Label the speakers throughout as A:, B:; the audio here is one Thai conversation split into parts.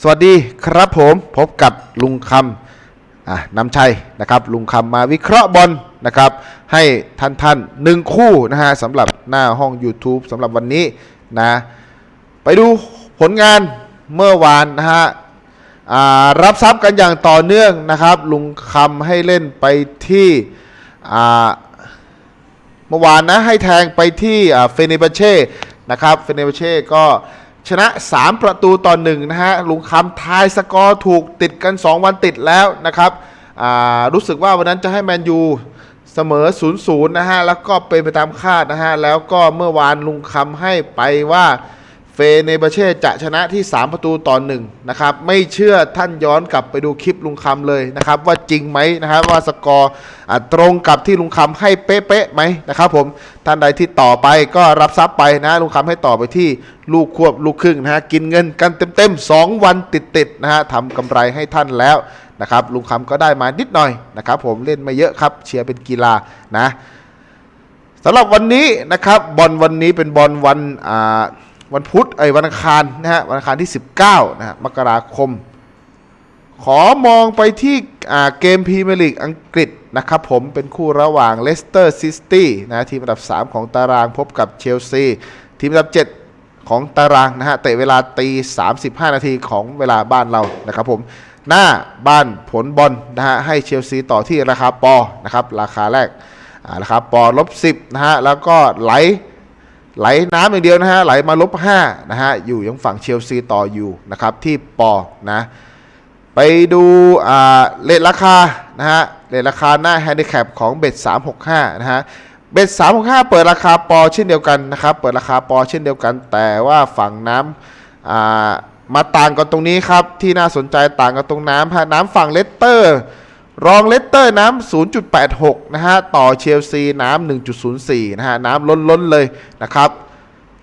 A: สวัสดีครับผมพบกับลุงคำนำชัยนะครับ ลุงคำมาวิเคราะห์บอลนะครับ ให้ท่านท่านหนึ่งคู่นะฮะสำหรับหน้าห้อง YouTube สำหรับวันนี้นะไปดูผลงานเมื่อวานนะฮะรับทรัพย์กันอย่างต่อเนื่องนะครับ ลุงคำให้เล่นไปที่เมื่อวานนะให้แทงไปที่เฟเนบาเช่นะครับเฟเนบาเช่ก็ ชนะ 3 ประตูต่อหนึ่งนะฮะลุงคำทายสกอร์ถูกติดกัน 2 วันติดแล้วนะครับรู้สึกว่าวันนั้นจะให้แมนยูเสมอ 0-0 นะฮะ แล้วก็เป็นไปตามคาดนะฮะ แล้วก็เมื่อวานลุงคำให้ไปว่า เฟเนบาเช่จะชนะที่ 3 ประตูต่อหนึ่งนะครับไม่เชื่อท่านย้อนกลับไปดูคลิปลุงคำเลยนะครับว่าจริงไหมนะครับว่าสกอร์ตรงกับที่ลุงคำให้เป๊ะๆไหมนะครับผมท่านใดที่ต่อไปก็รับทรัพย์ไปนะลุงคำให้ต่อไปที่ลูกควบลูกครึ่งนะฮะกินเงินกันเต็มๆ 2 วันติดๆนะฮะทำกำไรให้ท่านแล้วนะครับลุงคำก็ได้มานิดหน่อยนะครับผมเล่นไม่เยอะครับเชียร์เป็นกีฬานะสำหรับวันนี้นะครับบอลวันนี้เป็นบอลวันอ่า วันพุธไอ้วันอังคารนะฮะวันอังคารที่ 19นะฮะมกราคม ขอมองไปที่อ่าเกมพรีเมียร์ลีกอังกฤษนะครับผมเป็นคู่ระหว่างเลสเตอร์ซิตี้นะทีมอันดับ 3 ของตารางพบกับเชลซีทีมอันดับ 7 ของตารางนะฮะเตะเวลาตี 35 นาทีของเวลาบ้านเรานะครับผมหน้าบ้านผลบอลนะฮะให้เชลซีต่อที่ราคาปอนะครับราคาแรกอ่าราคาปอลบ10นะฮะแล้วก็ไหล ไหลน้ำอย่างเดียวนะฮะไหลมาลบ5นะฮะอยู่ยังฝั่งเชลซีต่ออยู่นะครับที่ปอนะไปดูอ่าเลทราคานะฮะเลทราคาหน้าแฮนดิแคปของเบ็ด365นะฮะเบ็ด365 เปิดราคาปอเช่นเดียวกันนะครับเปิดราคาปอเช่นเดียวกัน แต่ว่าฝั่งน้ำอ่ามาต่างกันตรงนี้ครับที่น่าสนใจต่างกันตรงน้ำฮะน้ำฝั่งเลสเตอร์ รองเลสเตอร์น้ำ 0.86 นะฮะ ต่อเชลซีน้ำ 1.04 นะฮะ น้ำล้นๆเลยนะครับ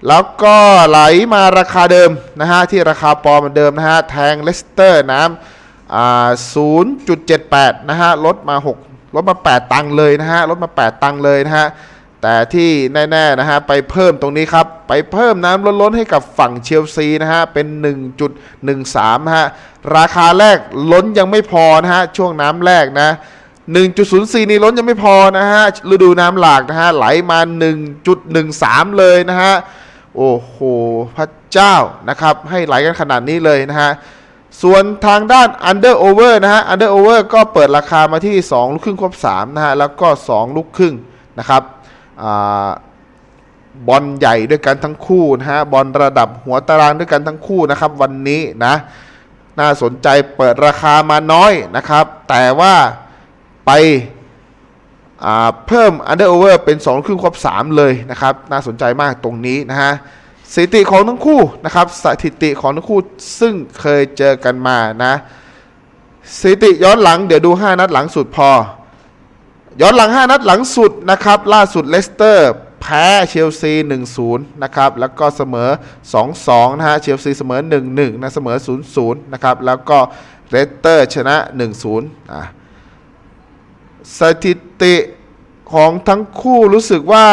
A: แล้วก็ไหลมาราคาเดิมนะฮะ ที่ราคาปอเหมือนเดิมนะฮะ แทงเลสเตอร์น้ำ0.78 นะฮะ ลดมา 6 ลดมา 8 ตังค์เลยนะฮะ ลดมา 8 ตังค์เลยนะฮะ แต่ที่แน่ๆนะฮะไปเพิ่มตรงนี้ครับ ไปเพิ่มน้ำล้นๆให้กับฝั่งเชลซีนะฮะเป็น 1.13นะฮะราคาแรกล้นยังไม่พอนะฮะช่วงน้ำแรกนะ1.04 นี่ล้นยังไม่พอนะฮะฤดูน้ำหลากนะฮะไหลมา 1.13 เลยนะฮะโอ้โหพระเจ้านะครับให้ไหลกันขนาดนี้เลยนะฮะส่วนทางด้าน under over นะฮะ under over ก็เปิดราคามาที่ 2 ลูกครึ่งครบ3นะฮะแล้วก็ 2 ลูกครึ่งนะครับ บอลใหญ่ด้วยกันทั้งคู่นะฮะบอลระดับหัวตารางด้วยกันทั้งคู่นะครับวันนี้นะน่าสนใจเปิดราคามาน้อยนะครับ แต่ว่าไปเพิ่ม under over เป็น 2 ครึ่งครบ3เลยนะครับ น่าสนใจมากตรงนี้นะฮะสถิติของทั้งคู่นะครับสถิติของทั้งคู่ซึ่งเคยเจอกันมานะสถิติย้อนหลังเดี๋ยวดู 5 นัดหลังสุดพอ ย้อนหลัง 5 นัดหลังสุดนะครับ ล่าสุดเลสเตอร์แพ้เชลซี 1-0 นะครับ แล้วก็เสมอ 2-2 นะฮะ เชลซีเสมอ 1-1 นะ เสมอ 0-0 นะครับ แล้วก็เลสเตอร์ชนะ 1-0 อะ สถิติของทั้งคู่รู้สึกว่า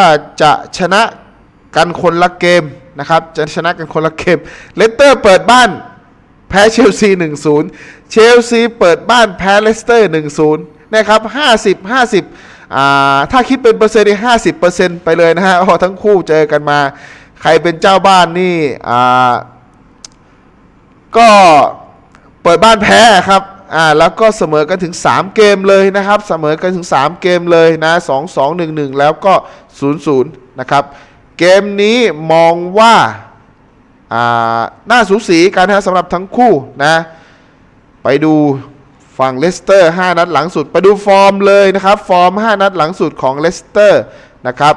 A: จะชนะกันคนละเกมนะครับ จะชนะกันคนละเกม เลสเตอร์เปิดบ้านแพ้เชลซี 1-0 เชลซีเปิดบ้านแพ้เลสเตอร์ 1-0 นะครับ50 50อ่าถ้าคิดเป็นเปอร์เซ็นต์นี่50เปอร์เซ็นต์ไปเลยนะฮะเพราะทั้งคู่เจอกันมา ใครเป็นเจ้าบ้านนี่อ่าก็เปิดบ้านแพ้ครับอ่าแล้วก็เสมอกันถึง 3 เกมเลยนะครับ เสมอกันถึง 3 เกมเลยนะ2 2 1 1 แล้วก็ 0 0 นะครับ เกมนี้มองว่าอ่าน่าสูสีกันนะสำหรับทั้งคู่นะ ไปดู ฝั่งเลสเตอร์ 5 นัดหลังสุด ไปดูฟอร์มเลยนะครับ ฟอร์ม 5 นัดหลังสุดของเลสเตอร์นะครับ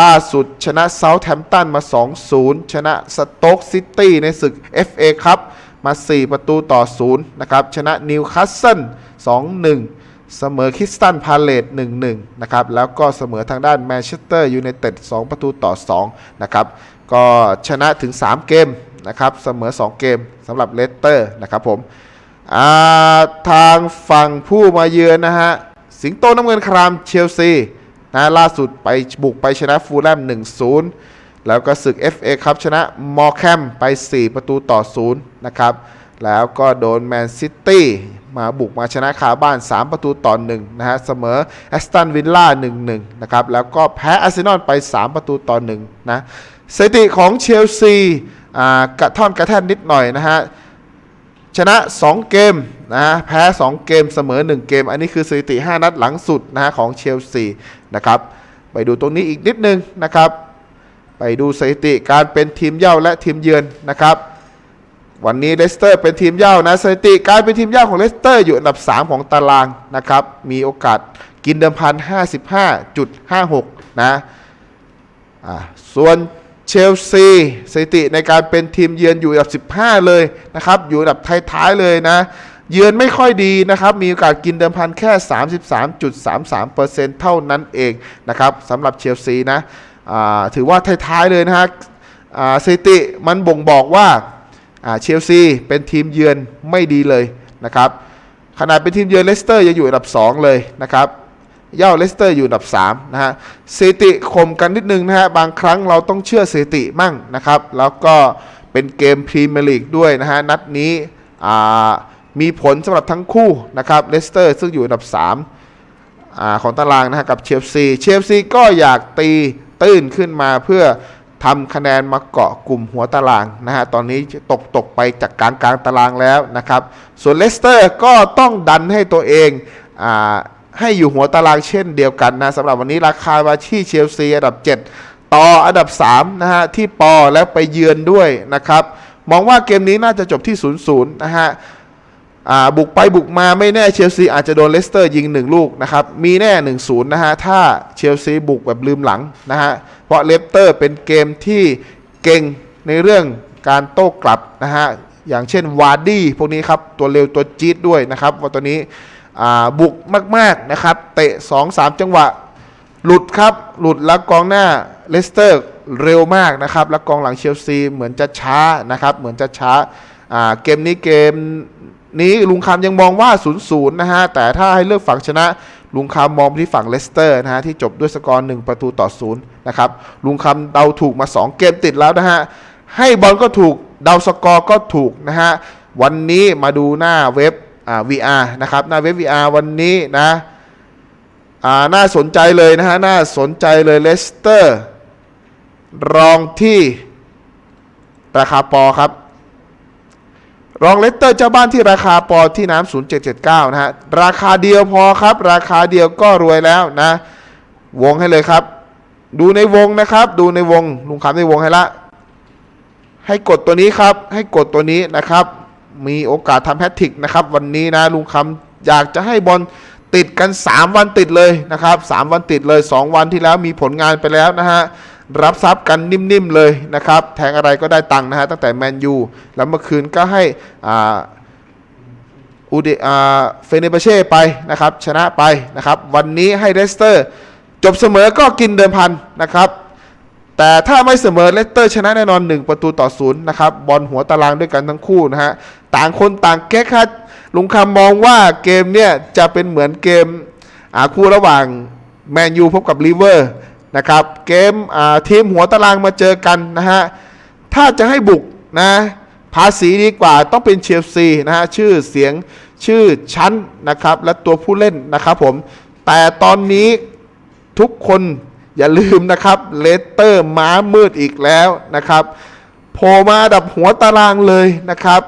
A: ล่าสุดชนะเซาท์แ m ม t ตันมา 2-0 ชนะสโต๊กซิตี้ในศึก FA ครับ มา 4 ประตูต่อ 0 นะครับ ชนะนิวคาสเซิล 2-1 เสมอคริสตันพาเลต1-1 นะครับ แล้วก็เสมอทางด้านแมนเชสเตอร์ยูไนเต็ด 2 ประตูต่อ 2 นะครับ ก็ชนะถึง 3 เกมนะครับ เสมอ 2 เกมสำหรับเลสเตอร์นะครับผม ทางฝั่งผู้มาเยือนนะฮะ สิงโตน้ำเงินครามเชลซีนะล่าสุดไปบุกไปชนะฟูลแลม 1-0 แล้วก็ศึก FA ครับชนะมอร์แคมไป 4 ประตูต่อ 0 นะครับ แล้วก็โดนแมนซิตี้มาบุกมาชนะคาบ้าน 3 ประตูต่อ 1 นะฮะ เสมอแอสตันวิลล่า 1-1 นะครับ แล้วก็แพ้อาร์เซนอลไป 3 ประตูต่อ 1 นะสถิติของเชลซีกระท่อนกระแท่นนิดหน่อยนะฮะ ชนะ 2 เกมนะแพ้ 2 เกมเสมอ 1 เกม อันนี้คือสถิติ 5 นัดหลังสุดนะฮะของเชลซีนะครับไปดูตรงนี้อีกนิดนึงนะครับ ไปดูสถิติการเป็นทีมเย่าและทีมเยือนนะครับ วันนี้เลสเตอร์เป็นทีมเย่านะสถิติการเป็นทีมเย่าของเลสเตอร์อยู่อันดับ 3 ของตารางนะครับมีโอกาสกินเดิมพัน 55.56 นะอ่าส่วน เชลซีสถิติในการเป็นทีมเยือนอยู่อันดับ 15 เลยนะครับ อยู่อันดับท้ายๆเลยนะ เยือนไม่ค่อยดีนะครับ มีโอกาสกินเดิมพันแค่ 33.33%เท่านั้นเองนะครับสำหรับเชลซีนะถือว่าท้ายๆเลยนะฮะสถิติมันบ่งบอกว่าอ่าเชลซีเป็นทีมเยือนไม่ดีเลยนะครับขนาดเป็นทีมเยือนเลสเตอร์ยังอยู่อันดับ 2 เลยนะครับ เย่าเลสเตอร์อยู่อันดับ3นะฮะสถิติข่มกันนิดนึงนะฮะบางครั้งเราต้องเชื่อสถิติมั่งนะครับ แล้วก็เป็นเกมพรีเมียร์ลีกด้วยนะฮะนัดนี้มีผลสำหรับทั้งคู่นะครับเลสเตอร์ซึ่งอยู่อันดับ3อ่าของตารางนะฮะกับเชลซีเชลซีก็อยากตีตื้นขึ้นมาเพื่อทำคะแนนมาเกาะกลุ่มหัวตารางนะฮะ ตอนนี้ตกตกไปจากกลางกลางตารางแล้วนะครับ ส่วนเลสเตอร์ก็ต้องดันให้ตัวเองอ่า ให้อยู่หัวตารางเช่นเดียวกันนะสำหรับวันนี้ราคามาที่เชลซีอันดับ 7 ต่ออันดับ3นะฮะที่ปอแล้วไปเยือนด้วยนะครับ มองว่าเกมนี้น่าจะจบที่ 0-0 นะฮะบุกไปบุกมาไม่แน่เชลซีอาจจะโดนเลสเตอร์ยิง 1 ลูกนะครับ มีแน่ 1-0 นะฮะ ถ้าเชลซีบุกแบบลืมหลังนะฮะ เพราะเลสเตอร์เป็นเกมที่เก่งในเรื่องการโต้กลับนะฮะ อย่างเช่นวาร์ดี้พวกนี้ครับ ตัวเร็วตัวจี๊ดด้วยนะครับว่าตัวนี้ บุกมากๆนะครับ เตะ 2-3 จังหวะ หลุดครับ หลุดแล้วกองหน้าเลสเตอร์เร็วมากนะครับ แล้วกองหลังเชลซีเหมือนจะช้านะครับ เหมือนจะช้าเกมนี้เกมนี้ลุงคำยังมองว่า 0-0 นะฮะ แต่ถ้าให้เลือกฝั่งชนะลุงคำมองไปที่ฝั่งเลสเตอร์นะฮะที่จบด้วยสกอร์ 1 ประตูต่อ 0 นะครับ ลุงคำเดาถูกมา 2 เกมติดแล้วนะฮะ ให้บอลก็ถูกเดาสกอร์ก็ถูกนะฮะ วันนี้มาดูหน้าเว็บ VR นะครับหน้าเว็บ VR วันนี้นะน่าสนใจเลยนะฮะน่าสนใจเลยเลสเตอร์รองที่ราคาปอครับ รองเลสเตอร์เจ้าบ้านที่ราคาปอที่น้ำ0779 นะฮะ ราคาเดียวพอครับ ราคาเดียวก็รวยแล้วนะ วงให้เลยครับ ดูในวงนะครับ ดูในวงลุงคำในวงให้ละ ให้กดตัวนี้ครับ ให้กดตัวนี้นะครับ มีโอกาสทำแฮตทริกนะครับวันนี้นะลุงคำอยากจะให้บอลติดกัน 3 วันติดเลยนะครับ 3 วันติดเลย 2 วันที่แล้วมีผลงานไปแล้วนะฮะรับทรัพย์กันนิ่มๆเลยนะครับ แทงอะไรก็ได้ตังค์นะฮะตั้งแต่แมนยูแล้วเมื่อคืนก็ให้อ่าอูเดอาเฟเนเบเช่ไปนะครับ ชนะไปนะครับ วันนี้ให้เลสเตอร์ จบเสมอก็กินเดิมพันนะครับ แต่ถ้าไม่เสมอเลสเตอร์ชนะแน่นอน 1 ประตูต่อศูนย์นะครับบอลหัวตารางด้วยกันทั้งคู่นะฮะต่างคนต่างแก้คัดลุงคำมองว่าเกมเนี่ยจะเป็นเหมือนเกมคู่ระหว่างแมนยูพบกับลิเวอร์นะครับเกมทีมหัวตารางมาเจอกันนะฮะถ้าจะให้บุกนะภาษีดีกว่าต้องเป็นเชลซีนะฮะชื่อเสียงชื่อชั้นนะครับและตัวผู้เล่นนะครับผมแต่ตอนนี้ทุกคน อย่าลืมนะครับเลสเตอร์ม้ามืดอีกแล้วนะครับโผล่มาดับหัวตารางเลยนะครับ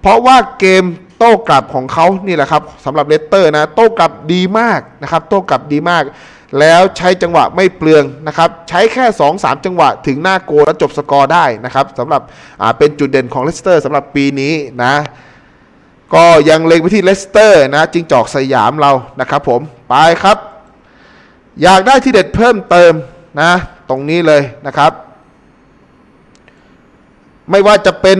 A: เพราะว่าเกมโต้กลับของเขานี่แหละครับสำหรับเลสเตอร์นะโต้กลับดีมากนะครับ โต้กลับดีมาก แล้วใช้จังหวะไม่เปลืองนะครับ ใช้แค่ 2-3 จังหวะถึงหน้าโกแล้วจบสกอร์ได้นะครับสำหรับเป็นจุดเด่นของเลสเตอร์สำหรับปีนี้นะก็ยังเล็งไปที่เลสเตอร์นะจิงจอกสยามเรานะครับผม ไปครับ อยากได้ที่เด็ดเพิ่มเติมนะตรงนี้เลยนะครับ ไม่ว่าจะเป็น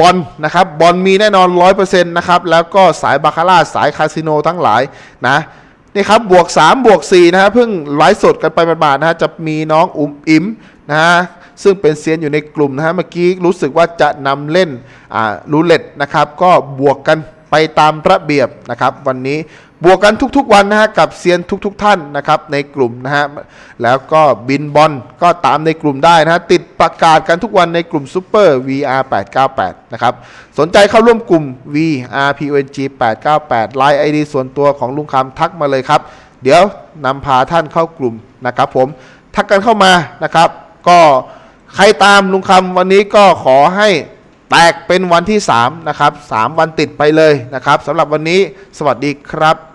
A: บอลนะครับบอลมีแน่นอน 100%นะครับแล้วก็สายบาคาร่าสายคาสิโนทั้งหลายนะนี่ครับบวก 3 บวก4นะฮะเพิ่งไลฟ์สดกันไปบาทๆนะฮะจะมีน้องอุ๋มอิ๋มนะฮะซึ่งเป็นเซียนอยู่ในกลุ่มนะฮะเมื่อกี้รู้สึกว่าจะนำเล่นอ่ารูเล็ตนะครับก็บวกกันไปตามระเบียบนะครับ วันนี้ บวกกันทุก ๆ วันนะฮะกับเซียนทุก ๆ ท่านนะครับในกลุ่มนะฮะแล้วก็บินบอลก็ตามในกลุ่มได้นะฮะติดประกาศกันทุกวันในกลุ่มซูเปอร์ VR 898นะครับสนใจเข้าร่วมกลุ่ม VRPONG 898 Line ID ส่วนตัวของลุงคำทักมาเลยครับ เดี๋ยวนำพาท่านเข้ากลุ่มนะครับผมทักกันเข้ามานะครับ ก็ใครตามลุงคำวันนี้ก็ขอให้แตกเป็นวันที่ 3 นะครับ 3 วันติดไปเลยนะครับสำหรับวันนี้สวัสดีครับ